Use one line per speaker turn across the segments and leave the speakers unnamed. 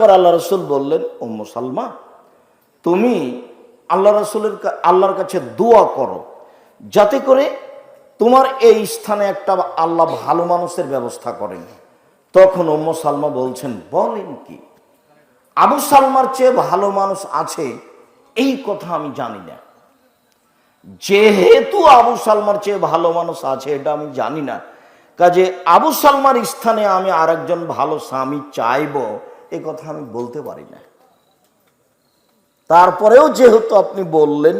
এবার আল্লাহ রসুল বললেন, ও মুসালমা তুমি আল্লাহ রসুলের আল্লাহর কাছে দোয়া করো। যাতে করে তোমার এই স্থানে একটা আল্লাহ ভালো মানুষের ব্যবস্থা করেন তখন ওম্ম সালমা বলছেন, বলেন কি, আবু সালমার চেয়ে ভালো মানুষ আছে, এই কথা আমি জানি না। যেহেতু আবু সালমার চেয়ে ভালো মানুষ আছে, এটা আমি জানি না। কাজে আবু সালমার স্থানে আমি আরেকজন ভালো স্বামী চাইব এ কথা আমি বলতে পারি না। তারপরেও যেহেতু আপনি বললেন,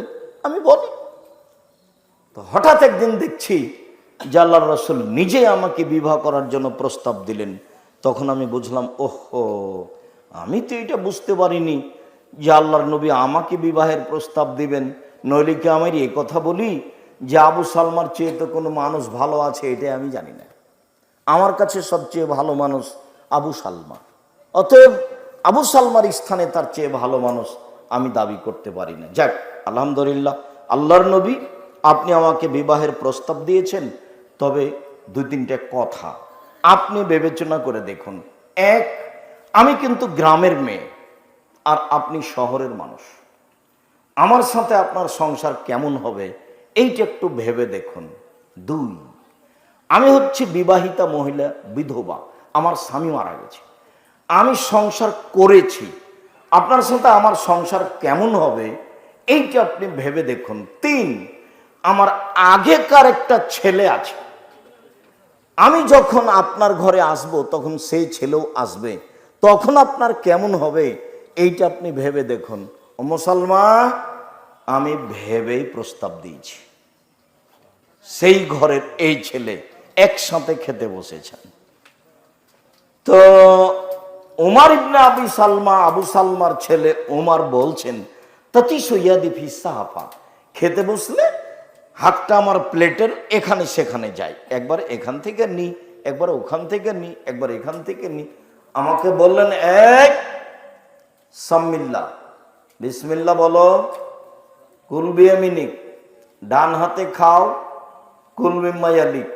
আমি বলি। তো হঠাৎ একদিন দেখছি যে আল্লাহ রসুল নিজে আমাকে বিবাহ করার জন্য প্রস্তাব দিলেন। তখন আমি বুঝলাম, ওহো, আমি তো এটা বুঝতে পারিনি যে আল্লাহর নবী আমাকে বিবাহের প্রস্তাব দিবেন। নইলে কি আমি এ কথা বলি যে আবু সালমার চেয়ে তো কোনো মানুষ ভালো আছে, এটাই আমি জানি না। আমার কাছে সবচেয়ে ভালো মানুষ আবু সালমা। অতএব আবু সালমার স্থানে তার চেয়ে ভালো মানুষ আমি দাবি করতে পারি না। যাক, আলহামদুলিল্লাহ, আল্লাহর নবী আপনি আমাকে বিবাহের প্রস্তাব দিয়েছেন, তবে দুই তিনটে কথা আপনি বিবেচনা করে দেখুন। এক, আমি কিন্তু গ্রামের মেয়ে, আর আপনি শহরের মানুষ। আমার সাথে আপনার সংসার কেমন হবে এইটা একটু ভেবে দেখুন। দুই, আমি হচ্ছে বিবাহিতা মহিলা, বিধবা, আমার স্বামী মারা গেছে। আমি সংসার করেছি। আপনার সাথে আমার সংসার কেমন হবে? এইটা আপনি ভেবে দেখুন। তিন, আমার আগেকার একটা ছেলে আছে। আমি যখন আপনার ঘরে আসব, তখন সেই ছেলেও আসবে। তখন আপনার কেমন হবে? এইটা আপনি ভেবে দেখুন। ও মুসলমা, আমি ভেবেই প্রস্তাব দিয়েছি। সেই ঘরের এই ছেলে একসাথে খেতে বসেছেন। তো ওমার ইবনে আবি সালমা, আবু সালমার ছেলে ওমার বলছেন তাতি সৈয়াদি ফিসাহাফা খেতে বসলে হাতটা আমার প্লেটের এখানে সেখানে যায়। একবার এখান থেকে নি, একবার ওখান থেকে নি, একবার এখান থেকে নি। আমাকে বললেন এক সাম্মিল্লা, বিসমিল্লা বলো, কুলবি কুলবিয়ামিনিক ডান হাতে খাও কুলবিমায়ালিক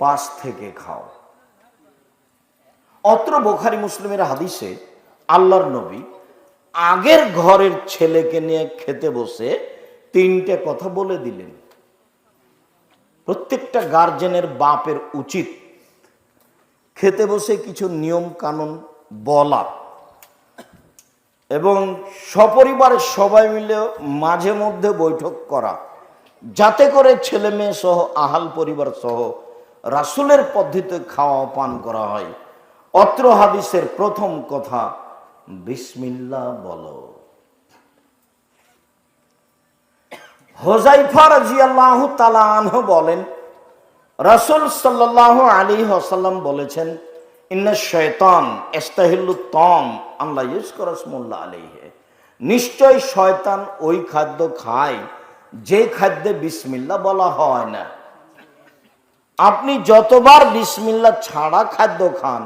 পাশ থেকে খাও। অত্র বোখারি মুসলিমের হাদিসে আল্লাহর নবী আগের ঘরের ছেলেকে নিয়ে খেতে বসে তিনটে কথা বলে দিলেন। প্রত্যেকটা গার্জেনের বাপের উচিত খেতে বসে কিছু নিয়ম কানুন বলা এবং সপরিবারের সবাই মিলে মাঝে মধ্যে বৈঠক করা, যাতে করে ছেলে মেয়ে সহ, আহাল পরিবার সহ রাসুলের পদ্ধতিতে খাওয়া পান করা হয়। অত্র হাদিসের প্রথম কথা বিসমিল্লা বলো। হোজাইফা রাজিয়াল্লাহু তালা বলেন, রাসুল সাল্লাহ আলী হাসাল্লাম বলেছেন শয়তান এস্তাহিল্লু তম আল্লাহ ইউসকরসমুল্লাহ আলিহে নিশ্চয় শয়তান ওই খাদ্য খায়, যে খাদ্যে বিসমিল্লা বলা হয় না। আপনি যতবার বিসমিল্লা ছাড়া খাদ্য খান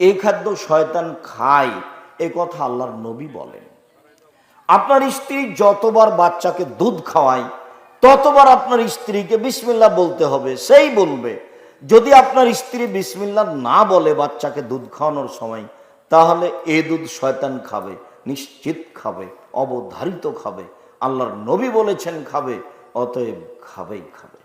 এই খাদ্য শয়তান খায়, এ কথা আল্লাহর নবী বলেন। আপনার স্ত্রী যতবার বাচ্চাকে দুধ খাওয়ায়, ততবার আপনার স্ত্রীকে বিসমিল্লা বলতে হবে, সেই বলবে। যদি আপনার স্ত্রী বিসমিল্লা না বলে বাচ্চাকে দুধ খাওয়ানোর সময়, তাহলে এ দুধ শয়তান খাবে, নিশ্চিত খাবে, অবধারিত খাবে, আল্লাহর নবী বলেছেন খাবে, অতএব খাবেই খাবে।